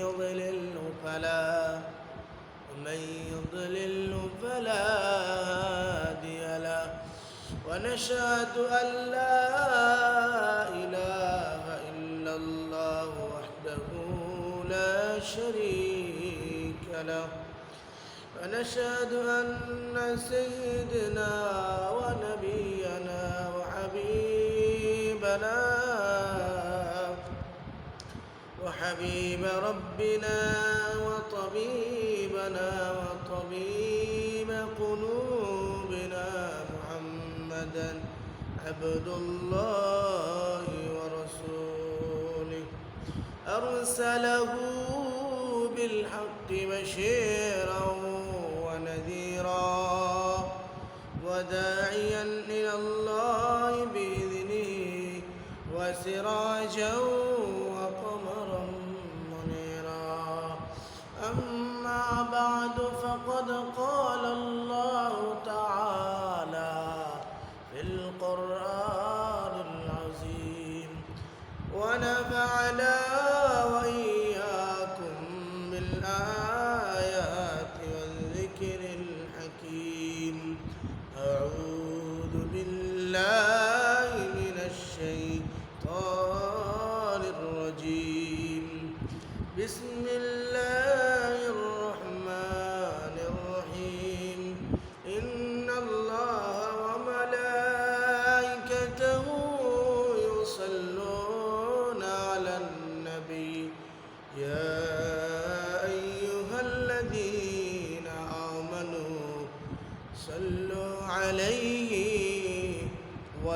يضلل فلا ومن يضلل فلا هادي له. ونشهد أن لا إله إلا الله وحده لا شريك له. ونشهد أن سيدنا ونبينا وحبيبنا وحبيب ربنا وطبيبنا وطبيب قلوبنا محمدا عبد الله ورسوله. أرسله بالحق بشيرا ونذيرا وداعيا إلى الله بإذنه وسراجا ونفعنا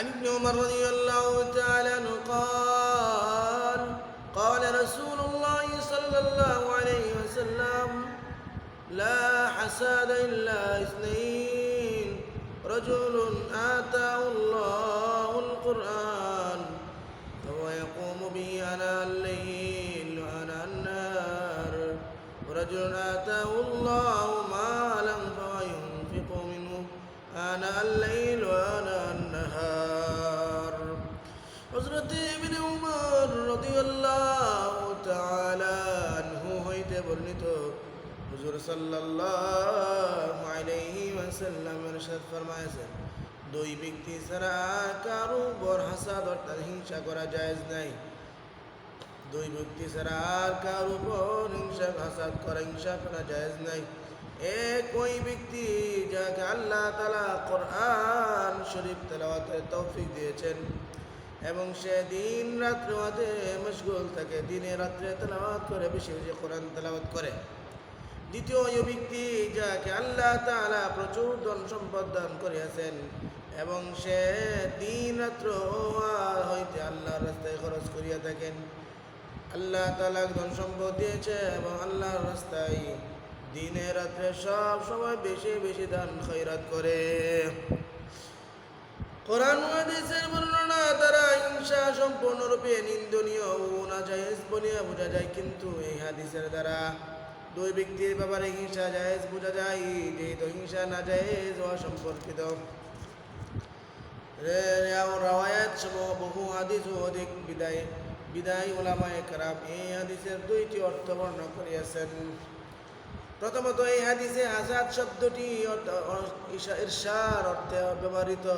عن ابن عمر رضي الله تعالى عنه قال قال رسول الله صلى الله عليه وسلم لا حساد إلا اثنين. رجل آتاه الله القرآن فهو يقوم به أنا الليل وأنا النهار. ورجل آتاه الله مالا فهو ينفق منه آناء الليل وآناء হইতে বর্ণিত। হুজুর ওয়াসাল্লাম ইরশাদ ফরমায়েছেন, দুই ব্যক্তি ছাড়া কারও উপর হাসাদ অর্থাৎ হিংসা করা জায়েজ নাই। দুই ব্যক্তি ছাড়া আর কার উপর হিংসা হাসাদ করা, হিংসা করা জায়েজ নাই। এক ওই ব্যক্তি যাকে আল্লাহ তালা কোরআন শরীফ তেলাওয়াতের তৌফিক দিয়েছেন। এবং সে দিন রাত্রে ওয়াতে মশগুল থাকে। দিনে রাত্রে তেলাওয়াত করে, বেশি বেশি কোরআন তেলাওয়াত করে। দ্বিতীয় ওই ব্যক্তি যাকে আল্লাহ তালা প্রচুর ধন সম্পদ দান করিয়াছেন এবং সে দিন রাত্র হইতে আল্লাহর রাস্তায় খরচ করিয়া থাকেন। আল্লাহ তাআলা ধন সম্পদ দিয়েছে এবং আল্লাহর রাস্তায় দিনে রাত্রে সব সময় বেশি বেশি দান খৈরাত করে। কোরআন হাদিসের বর্ণনা দ্বারা হিংসা সম্পূর্ণরূপে নিন্দনীয় ও নাজায়েজ বলিয়া বোঝা যায়, কিন্তু এই হাদিসের দ্বারা দুই ব্যক্তির ব্যাপারে হিংসা জায়েজ বোঝা যায়, যেহেতু হিংসা নাজায়েজ হওয়া সম্পর্কিত রাওয়ায়াত সমূহ বহু হাদিস ও অধিক বিদায় বিদায় ওলামায়ে কারাম এই হাদিসের দুইটি অর্থ বর্ণনা করিয়াছেন। প্রথমত, এই হাদিসে আজাদ শব্দটি ঈর্ষার অর্থে ব্যবহৃত।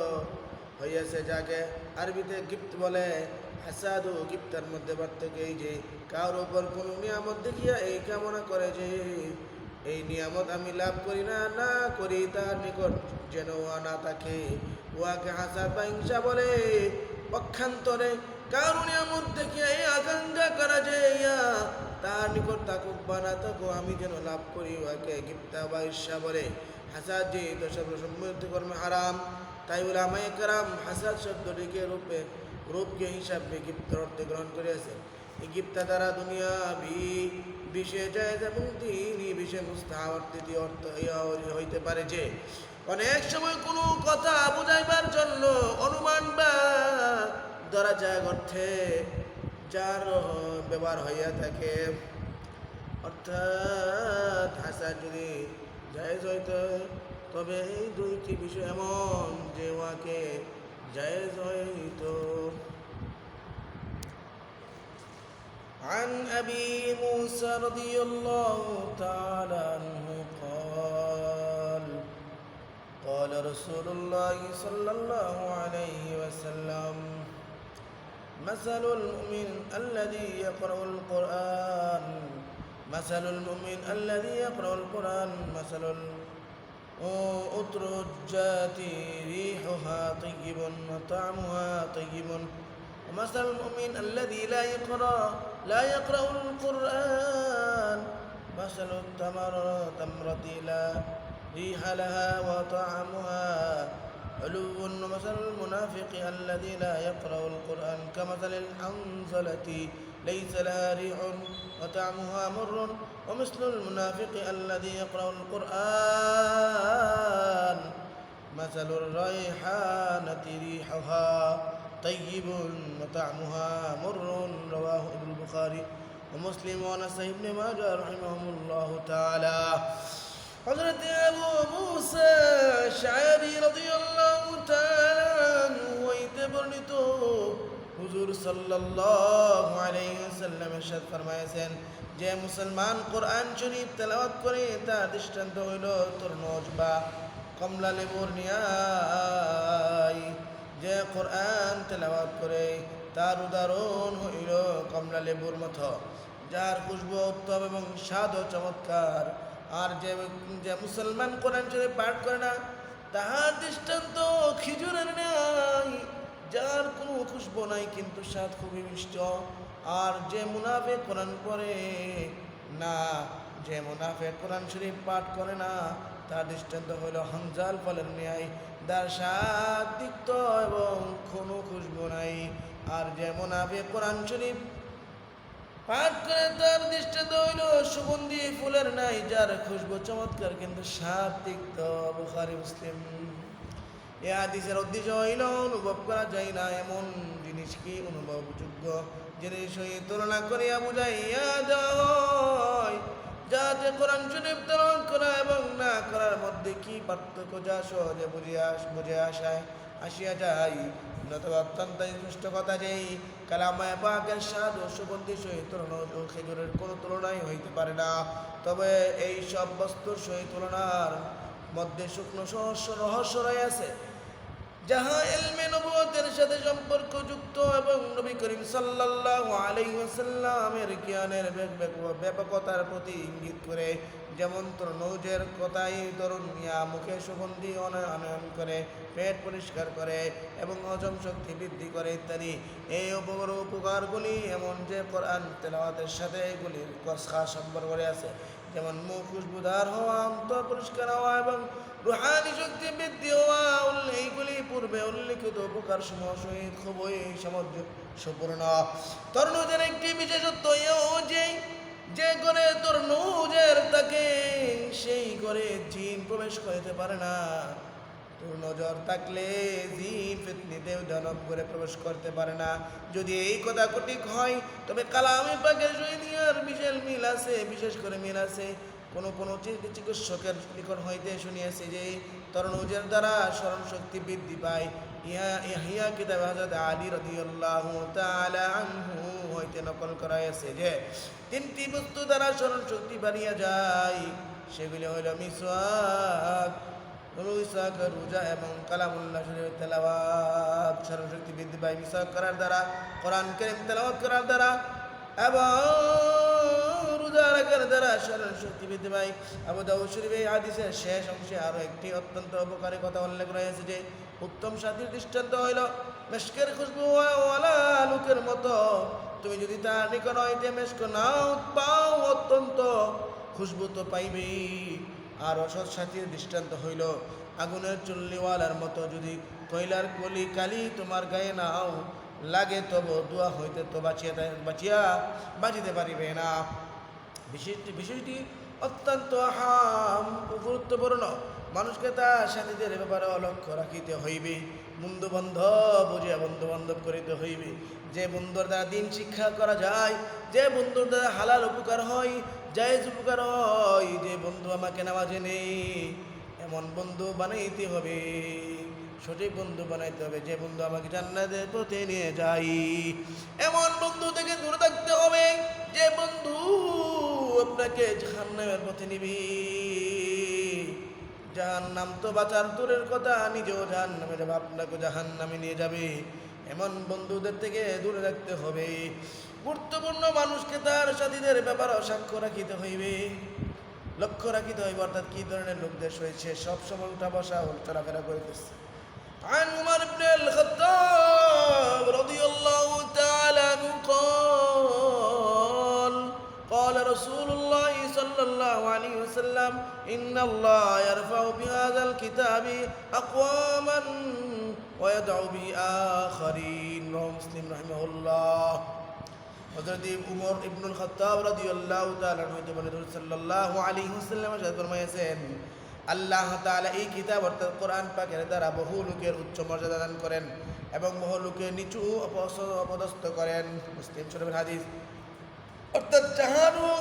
হইয়াছে যাকে আরবিতে গিফট বলে, হাসাদ ও গিফটার মধ্যে পার্থক্য এই যে কারোর ওপর কোনো নিয়ামত দেখিয়া এই কামনা করে যে, এই নিয়ামত আমি লাভ করি না না করি তার নিকট যেন উহা না থাকে। উহাকে হাসাদ বা হিংসা বলে। পক্ষান্তরে কারও নিয়ামত দেখিয়া এই আকাঙ্ক্ষা করা যে ইয়া তার নিকট থাকুক বা না থাকুক, আমি যেন লাভ করি উহাকে গিপ্তা বা ঈর্ষা বলে। হাসাদ যে দশব সম্মতি কর্মে হারাম। তাই আমায় কারাম হাসাদ শব্দটিকে রূপে, রূপকে হিসাবে গিপ্তার অর্থে গ্রহণ করিয়াছে। গিপ্তা দ্বারা দুনিয়া বি বিষে যায় এবং তিনি অর্থ হইতে পারে যে, অনেক সময় কোনো কথা বুঝাইবার জন্য অনুমান বা ধরা যায় অর্থে যার ব্যবহার হইয়া থাকে। অর্থাৎ হাসা যদি জায়েজ হইতে তবে এই দুইটি বিষয় এমন যে উহাকে জায়েজ হইত عن أبي موسى رضي الله تعالى عنه قال قال رسول الله صلى الله عليه وسلم مثل المؤمن الذي يقرأ القرآن مثل المؤمن الذي يقرأ القرآن مثل الأترجات ريحها طيب وطعمها طيب. ومثل المؤمن الذي لا يقرأ لا يقرأ القرآن. مثل التمر تمرة لا ريح لها وطعمها. علو ومثل المنافق الذي لا يقرأ القرآن كمثل الحنظلة. ليس لها ريح وطعمها مر ومثل المنافق الذي يقرأ القرآن مثل الريحانة ريحها طيب وطعمها مر رواه ابن البخاري ومسلم ونسى ابن ماجه رحمهم الله تعالى حضرت أبو موسى الشعري رضي الله تعالى হুজুর আলাইহি ওয়াসাল্লাম যে মুসলমান কোরআন শরীফ তেলাওয়াত করে, তার দৃষ্টান্ত হইল তরমুজ বা কমলা লেবুর যে কোরআন তেলাওয়াত করে, তার উদাহরণ হইল কমলা লেবুর মতো, যার খুশবু উত্তম এবং স্বাদ চমৎকার। আর যে যে মুসলমান কোরআন শরীফ পাঠ করে না, তাহার দৃষ্টান্ত খিজুরের নাই, কিন্তু স্বাদ খুবই মিষ্ট। আর যে মুনাফে কোরআন পড়ে না, যে মুনাফে কোরআন শরীফ পাঠ করে না, তার দৃষ্টান্ত হইল হঞ্জাল ফলের ন্যায়। যার স্বাদ তিক্ত এবং কোনো খুশবু নাই। আর যে মুনাফে কোরআন শরীফ পাঠ করে, তার দৃষ্টান্ত হইল সুগন্ধি ফুলের নাই যার খুশবু চমৎকার, কিন্তু স্বাদ তিক্ত। বুখারি, মুসলিম। এ হাদিসের উদ্দেশ্য হইল, অনুভব করা যায় না এমন জিনিস কি অনুভবযোগ্য। জিনিস হয়ে তুলনা করিয়া বুঝাইয়া হয় যাতে কোরআন শরীফ তেলাওয়াত করা এবং না করার মধ্যে কি পার্থক্য যা সহজে বুঝিয়া বুঝে আসায়? আসিয়া যায় নত অত্যন্ত স্পষ্ট কথা যেই কালামায় পাকের স্বাদ ও সুগন্ধি সহিত তুলনা ও খেজুরের কোনো তুলনাই হইতে পারে না। তবে এই সব বস্তুর সহিত তুলনার মধ্যে শুকনো সহস্র রহস্য রয়েছে। যাহা এলমে নবুয়তের সাথে সম্পর্কযুক্ত এবং নবী করিম সাল্লাল্লাহু আলাইহি ওয়াসাল্লামের জ্ঞানের ব্যাপকতার প্রতি ইঙ্গিত করে, যেমন তরমুজের কথাই তরুণ মিয়া মুখে সুগন্ধি আনয়ন করে, পেট পরিষ্কার করে এবং হজম শক্তি বৃদ্ধি করে ইত্যাদি। এই উপকার উপকারগুলি এমন যে কোরআন তেলাওয়াতের সাথে এগুলির খাস সম্পর্ক আছে, যেমন মুখ খুশবুদার হওয়া, অন্তর পরিষ্কার হওয়া এবং রুহানি শক্তি বৃদ্ধি হওয়া এইগুলি পূর্বে উল্লিখিত উপকার সমূহ সহিত খুবই সামঞ্জস্যপূর্ণ তরুণদের একটি বিশেষত্ব এও যে যে করে তরুণের তাকে সেই করে জিন প্রবেশ করতে পারে না। নজর থাকলে জিন ফিতনিতে দানব করে প্রবেশ করতে পারে না। যদি এই কথা কঠিক হয়, তবে কালামে পাকের সহিদিয়ার বিশেষ মিল আছে, বিশেষ করে মিল আছে। কোনো কোনো চিকিৎসকের নিকট হইতে শুনিয়েছে যে তরুণের দ্বারা স্মরণ শক্তি বৃদ্ধি পায়। ইহা, ইহিয়া কিতাব হযরত আলী রাদিয়াল্লাহু তাআলা হইতে নকল করা যে তিনটি বস্তু দ্বারা স্মরণ শক্তি বাড়িয়া যায়। সেগুলি হইল মিসওয়াক নুরু রোজা এবং কালামুল্লাহ শরীফ তেলাওয়াত। বৃদ্ধি পায় মিসাক করার দ্বারা, কোরআন করিম তেলাওয়াত করার দ্বারা এবং শেষ অংশে আরও একটি অত্যন্ত উপকারী কথা উল্লেখ রয়েছে যে, উত্তম সাথীর দৃষ্টান্ত হইল, মেশকের খুশবু লোকের মতো। তুমি যদি তার নিকট হইতে মেশক নাও, পাও অত্যন্ত। খুশবু তো পাইবেই আর অসৎ সাথীর দৃষ্টান্ত হইল, আগুনের চুল্লিওয়ালার মতো। যদি কয়লার কলি কালি তোমার গায়ে নাও, লাগে তব দোয়া হইতে তো বাঁচিয়া বাঁচিয়া বাঁচিতে পারিবে না। বিষয়টি অত্যন্ত হাম গুরুত্বপূর্ণ। মানুষকে তার সাথীদের ব্যাপারে লক্ষ্য রাখিতে হইবে, বন্ধু বান্ধব বুঝিয়া বন্ধু বান্ধব করিতে হইবে। যে বন্ধুর দ্বারা দিন শিক্ষা করা যায়, যে বন্ধুর দ্বারা হালাল উপকার হয়, জায়েজ উপকার হয়, যে বন্ধু আমাকে নামাজে নেই এমন বন্ধু বানাইতে হবে, সঠিক বন্ধু বানাইতে হবে। যে বন্ধু আমাকে জান্নাতের পথে নিয়ে যাই এমন বন্ধু থেকে দূরে থাকতে হবে, যে বন্ধু আপনাকে জাহান্নামের পথে নিবি জাহান্নাম তো বাঁচার দূরের কথা নিজেও জাহান্নামে যাবে আপনাকে জাহান্নামে নিয়ে যাবে এমন বন্ধুদের থেকে দূরে রাখতে হবে গুরুত্বপূর্ণ মানুষকে তার সাথীদের ব্যাপারে সাক্ষ্য রাখিতে হইবে লক্ষ্য রাখিতে হইবে অর্থাৎ কি ধরনের লোকদের রয়েছে সবসময় উঠা বসা ও চলাফেরা করিতেছে عن عمر بن الخطاب رضي الله الله صلى الله عليه وسلم إن الله يرفع بهذا الكتاب أقواما ويدعو به آخرين رواه مسلم رحمه الله হযরত উমর ইবনুল খাত্তাব রাদিয়াল্লাহু তাআলা হইতে বলে রাসূল সাল্লাল্লাহু আলাইহি ওয়াসাল্লাম সাহেব ফরমাইয়াছেন আল্লাহ তাআলা এই কিতাব অর্থাৎ কোরআন পাকের দ্বারা বহু লোকের উচ্চ মর্যাদা দান করেন এবং বহু লোকের নিচু অপস- অপদস্থ করেন মুসলিম শরীফের হাদিস অর্থাৎ যাহারও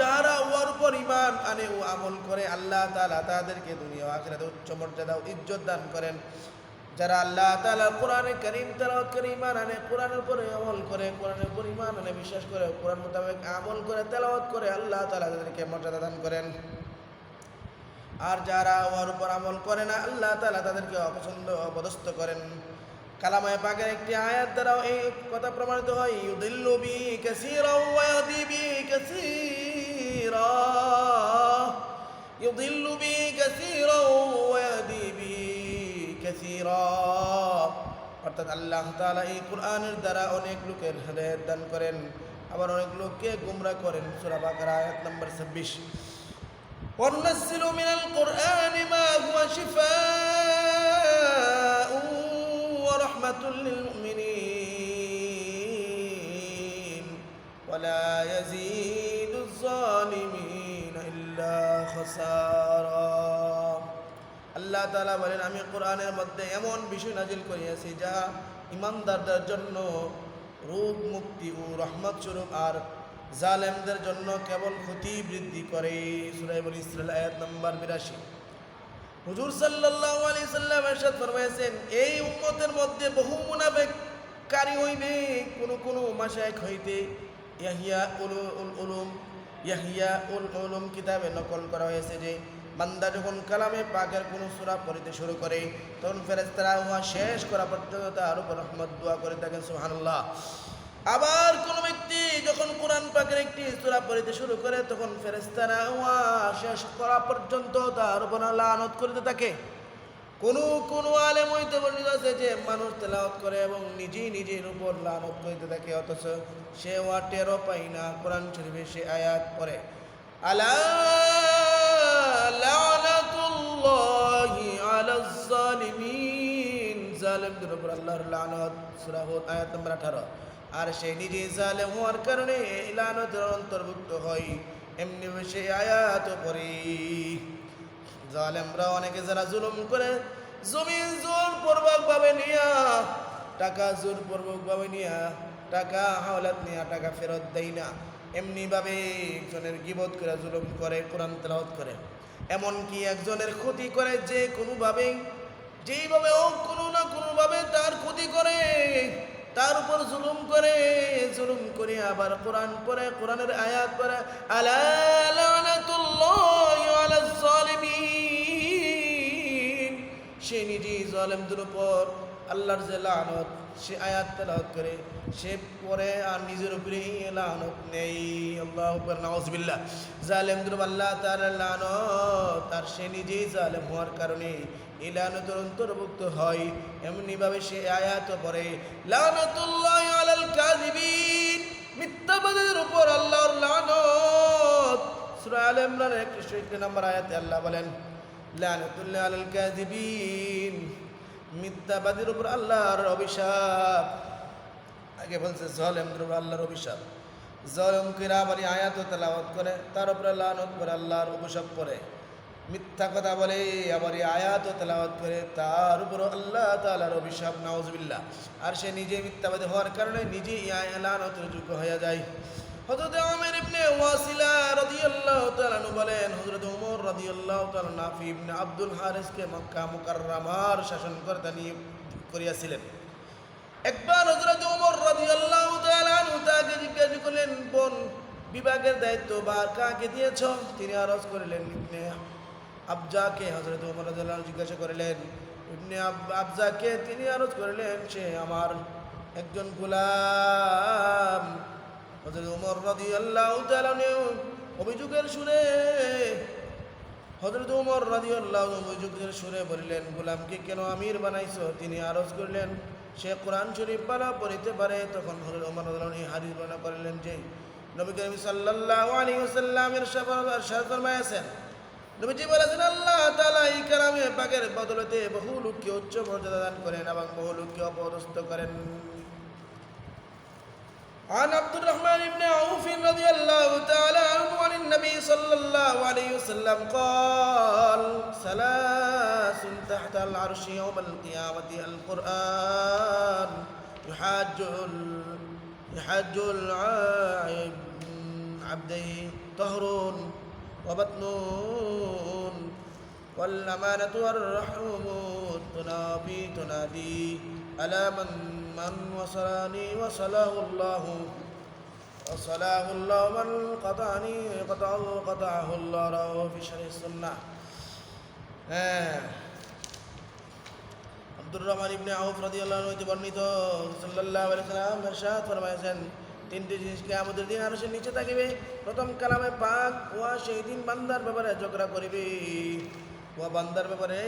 যাহারা ওয়ার উপর ইমান আনে ও আমল করে, আল্লাহ তাআলা তাদেরকে দুনিয়া আখিরাতে উচ্চ মর্যাদা ও ইজ্জত দান করেন। যারা আল্লাহ তাআলা কোরআনে করিম, তেলাওয়াত করে ইমান আনে, কোরআনের উপরে আমল করে, কোরআনের উপর ইমান আনে, বিশ্বাস করে, কোরআন মোতাবেক আমল করে, তেলাওয়াত করে, আল্লাহ তালা তাদেরকে মর্যাদা দান করেন। আর যারা ওর উপর আমল করে না, আল্লাহ তালা তাদেরকে অপছন্দ অপদস্থ করেন। কালামায় পাকের একটি আয়াত দ্বারাও এই কথা প্রমাণিত হয় ইউদিল্লু বি কাসীরা ওয়া ইয়াহদি বি কাসীরা ইউদিল্লু বি কাসীরা ওয়া ইয়াহদি বি কাসীরা অর্থাৎ আল্লাহ তাআলা এই কোরআনের দ্বারা অনেক লোকের হেদায়েত দান করেন আবার অনেক লোককে গুমরাহ করেন সূরা বাকারা আয়াত নম্বর 26 وننزل من القرآن ما هو شفاء ورحمة للمؤمنين ولا يزيد الظالمين إلا خسارا আল্লাহ তাআলা বলেন আমি কোরআনের মধ্যে এমন বিষয় নাজিল করিয়াছি যা ইমানদারদের জন্য রোগ মুক্তি ও রহমত স্বরূপ আর জালেমদের জন্য কেবল ক্ষতি বৃদ্ধি করে সূরা বনি ইসরাইল আয়াত নাম্বার 82 হুজুর সাল্লাহ আলি সাল্লাম এরশাদ ফরমাইছেন এই উম্মতের মধ্যে বহু মুনাফেক কারি হইবে, কোন কোন মাসায়ক হইতে ইয়াহিয়া উল উল উলুম, ইয়াহিয়া উল উলুম কিতাবে নকল করা হয়েছে যে, বান্দা যখন কালামে পাকের কোন সুরা পড়িতে শুরু করে, তখন ফেরেস্তারা উহা শেষ করা পর্যন্ত তার উপর রহমত দোয়া করে থাকেন সুহানুল্লাহ আবার কোন ব্যক্তি যখন কোরআন পাকের একটি সূরা পড়তে শুরু করে, তখন ফেরেশতারা উহা শেষ করা পর্যন্ত তার উপর লানত করিতে থাকে। কোন কোন আলেম হইতে বর্ণিত আছে যে মানুষ তেলাওয়াত করে এবং নিজেই নিজের উপর লানত করিতে থাকে, অথচ সে ওয়া টেরো পাই না, কোরআন শরীফে সে আয়াত করে আলা লানাতুল্লাহি উপর আল্লাহর লানত আয়াত নম্বর 18 আর সে নিজে জালেম হওয়ার কারণে এই লানতের অন্তর্ভুক্ত হয়। এমনি সে আয়াত পড়ে। জালেমরা অনেকে যারা জুলুম করে, জমিন জোর পূর্বক ভাবে নিয়া, টাকা জোর পূর্বক ভাবে নিয়া, টাকা হাওলাত নিয়া, টাকা ফেরত দেয় না। এমনি ভাবে একজনের গিবত করে জুলুম করে, কোরআন তেলাওয়াত করে। এমনকি একজনের ক্ষতি করে যে কোনোভাবে যেইভাবে ও কোনো না কোনোভাবে তার ক্ষতি করে। তার উপর জুলুম করে জুলুম করে আবার কোরআন পড়ে, কোরআনের আয়াত জালিমিন। সে নিজেই জলেমদের উপর আল্লাহর যে লানত, সে আয়াত তেলাওয়াত করে। সে পরে আর নিজের উপরে লানত নেই। আল্লাহ নাউজুবিল্লাহ। জালেমদের আল্লাহ তার লানত তার সে নিজেই জালেম হওয়ার কারণে এই লানতের অন্তর্ভুক্ত হয়। এমনিভাবে সে আয়াত পরে লানতুল্লাহ আলাল কাযিবিন। মিথ্যাবাদীদের উপর আল্লাহর লানত। সূরা আলে ইমরানের 161 নম্বর আয়াতে আল্লাহ বলেন, লানাতুল্লাহ আলাল কাযিবিন। মিথ্যাবাদীর উপর আল্লাহর অভিশাপ। আগে বলছে জলেমদের উপর আল্লাহর অভিশাপ। জলম কিরা বলি আয়াত তেলাওয়াত করে, তার উপরে লানত করে আল্লাহর অভিশাপ করে মিথ্যা কথা বলে, আবার আয়াত তেলাওয়াত করে, তার উপর আল্লাহ তাআলার অভিশাপ, নাউজুবিল্লাহ। আর সে নিজে মিথ্যাবাদী হওয়ার কারণে নিজেই এই আয়া- লানতের যোগ্য হয়ে যায়। বলেন করিয়াছিলেন। একবার বিভাগের দায়িত্ব বা কাকে দিয়েছ? তিনি আরজ করিলেন আবজাকে ওমর রাদিয়াল্লাহু জিজ্ঞাসা করিলেন, ইবনে আব- আবজাকে তিনি আরজ করিলেন, সে আমার একজন গোলাম। হযরত ওমর রাদিয়াল্লাহু তাআলা আনহু অভিযোগের সুরে, হযরত ওমর রাদিয়াল্লাহু আনহু অভিযোগের সুরে বললেন, গোলামকে কেন আমির বানাইছো? তিনি আরজ করলেন। সে কোরআন শরীফ বালা পড়িতে পারে। তখন রাদিয়াল্লাহু আনহু এই হাদিস বর্ণনা করলেন যে, নবী করিম সাল্লাল্লাহু আলাইহি ওয়াসাল্লামের শাফাআত শাফাআত ফরমায়াছেন নবীজি বলেছেন আল্লাহ তাআলা এই কালামে পাকের বদলতে বহু লোককে উচ্চ মর্যাদা দান করেন এবং বহু লোককে অপদস্থ করেন عن عبد الرحمن بن عوف رضي الله تعالى عنه عن النبي صلى الله عليه وسلم قال ثلاث تحت العرش يوم القيامة القرآن يحاج ال- يحاج العبد عبده طهر وبطن والأمانة والرحم تنافي تنادي ألا من من وصلني وصله الله وصلاه الله من قطعني قطعه قطعه الله رواه في شرح السنة হ্যাঁ আব্দুর রহমান ইবনে আউফ রাদিয়াল্লাহু আনহু হতে বর্ণিত সাল্লাল্লাহু আলাইহি সাল্লাম ইরশাদ ফরমায়েছেন তিনটি জিনিস কিয়ামতের দিন আরশের নিচে থাকিবে। প্রথম কালামে পাক, ওয়া সেই দিন বান্দার ব্যাপারে ঝগড়া করিবে। ওয়া বান্দার ব্যাপারে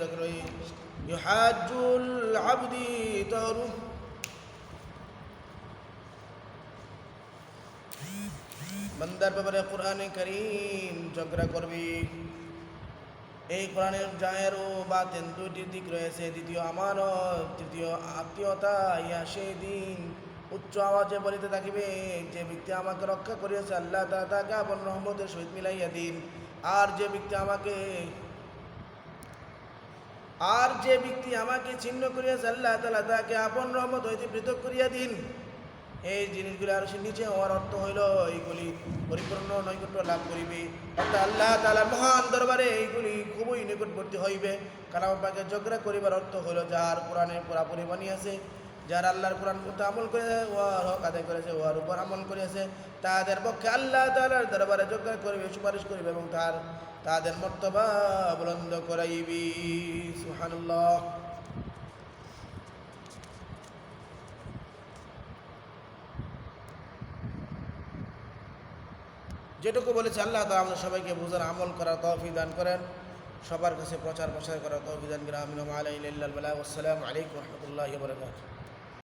ঝগড়া ইউহাজ্জুল আবদি তারু। বান্দার ব্যাপারে কোরআনে করিম ঝগড়া করবি। এই কোরআনের জাহের ও বাতেন দুইটি দিক রয়েছে। দ্বিতীয় আমানত, তৃতীয় আত্মীয়তা, ইয়া সেই দিন। উচ্চ আওয়াজে বলিতে থাকিবে, যে ব্যক্তি আমাকে রক্ষা করিয়াছে, আল্লাহ তাকে আপন রহমতের সহিত মিলাইয়া দিন। আর যে ব্যক্তি আমাকে, আর যে ব্যক্তি আমাকে ছিন্ন করিয়াছে, আল্লাহ তালা তাকে আপন রহমত হইতে পৃথক করিয়া দিন। এই জিনিসগুলি আর নিচে হওয়ার অর্থ হইল, এইগুলি পরিপূর্ণ নৈকট্য লাভ করিবে। অর্থাৎ আল্লাহ তালা মহান দরবারে এইগুলি খুবই নিকটবর্তী হইবে। কারণ আপনাকে ঝগড়া করিবার অর্থ হইল, যার কোরআনে পুরাপুরি বানিয়েছে যার আল্লাহর কোরআন করতে আমল করে ওয়ার হক আদায় করেছে, ওয়ার উপর আমল করেছে, তাদের পক্ষে আল্লাহ তালার দরবারে ঝগড়া করিবে, সুপারিশ করবে এবং তার, তাদের মর্তবা বুলন্দ করাইবি। সুহানুল্লাহ যেটুকু বলেছে আল্লাহ তালা আমাদের সবাইকে বোঝার, আমল করার তৌফিক দান করেন। সবার কাছে প্রচার প্রসার করার তৌফিক দান করেন। আমিন। আলাইকুম রহমতুল্লাহি ওয়া বারাকাতুহু।